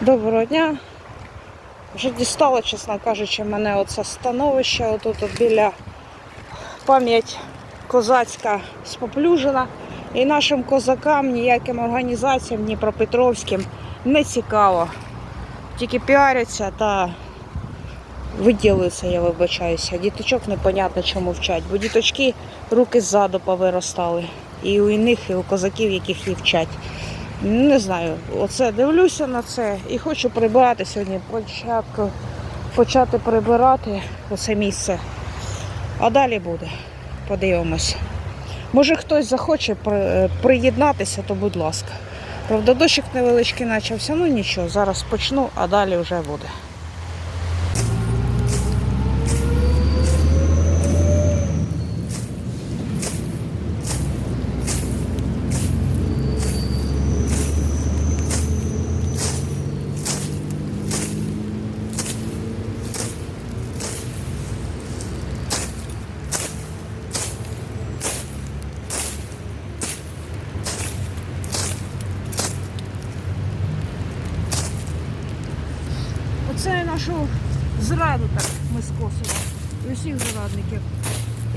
Доброго дня. Вже дістало, чесно кажучи, мене оце становище отут от біля пам'ять козацька споплюжена. І нашим козакам, ніяким організаціям, ні пропетровським не цікаво. Тільки піаряться та виділюються, я вибачаюся. Діточок непонятно чому вчать, бо діточки руки ззаду повиростали. І у них, і у козаків, яких їх вчать. Не знаю, оце дивлюся на це і хочу прибирати сьогодні. Початку, почати прибирати оце місце. А далі буде. Подивимось. Може хтось захоче приєднатися, то будь ласка. Правда, дощик невеличкий почався, ну нічого, зараз почну, а далі вже буде. Зраду так ми скосили. І усіх зрадників,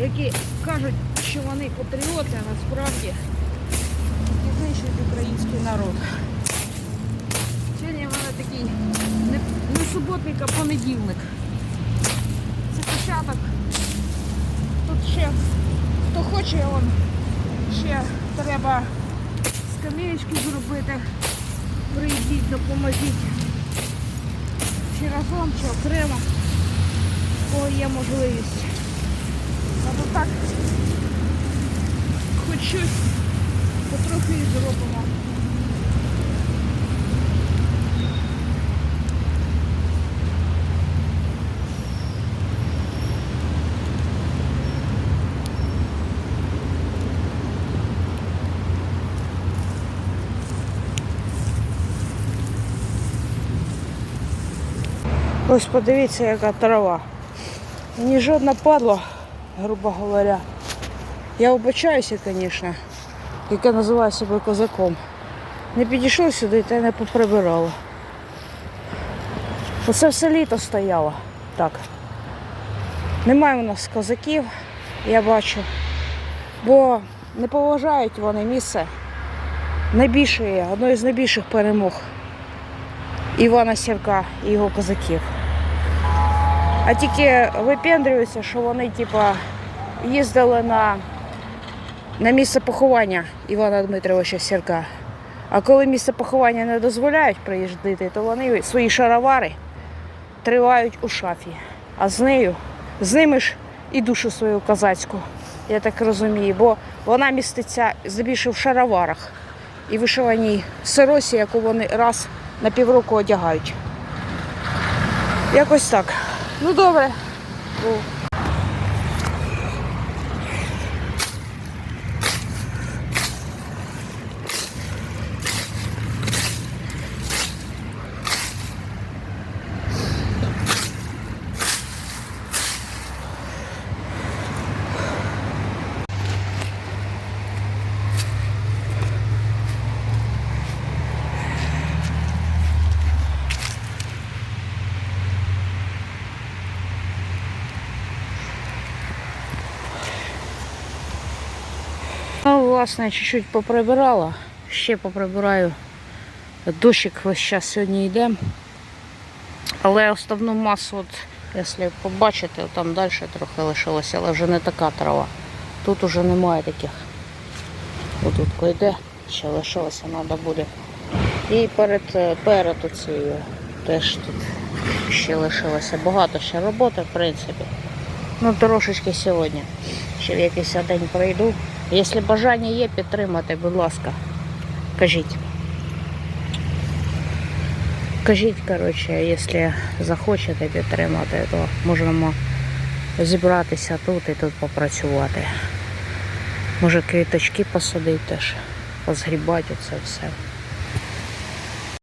які кажуть, що вони патріоти, а насправді знищують український народ. Сьогодні в мене такий не, не суботник, а понедільник. Це початок. Тут ще хто хоче, он ще треба скамеечки зробити. Прийдіть, допоможіть чи разом, чи окремо, коли є можливість. Або так хоч потрохи і зробимо. Ось подивіться, яка трава. Ні жодна падла, грубо говоря. Я вибачаюся, звісно, яка називає себе козаком. Не підійшов сюди та й не поприбирала. Оце все літо стояло. Так. Немає у нас козаків, я бачу. Бо не поважають вони місце найбільшої, одної з найбільших перемог Івана Сірка і його козаків. А тільки випендрюються, що вони типа їздили на, на місце поховання Івана Дмитровича Сірка. А коли місце поховання не дозволяють приїжджати, то вони свої шаровари тривають у шафі. А з нею, з ними ж і душу свою козацьку, я так розумію, бо вона міститься здебільшого в шароварах і вишиваній сиросі, яку вони раз на півроку одягають. Якось так. Ну добре. Ну, власне, чуть-чуть поприбирала. Ще поприбираю. Дощик весь час сьогодні йде. Але основну масу, от, якщо побачите, там далі трохи лишилося, але вже не така трава. Тут уже немає таких. Отут койде, ще лишилося, треба буде. І перед, е, перед оцією теж тут ще лишилося багато ще роботи, в принципі. Ну, трошечки сьогодні. Ще в якийсь день пройду. Якщо бажання є підтримати, будь ласка, кажіть. Кажіть, коротше, якщо захочете підтримати, то можемо зібратися тут і тут попрацювати. Може квіточки посадити теж, позгрібати це все.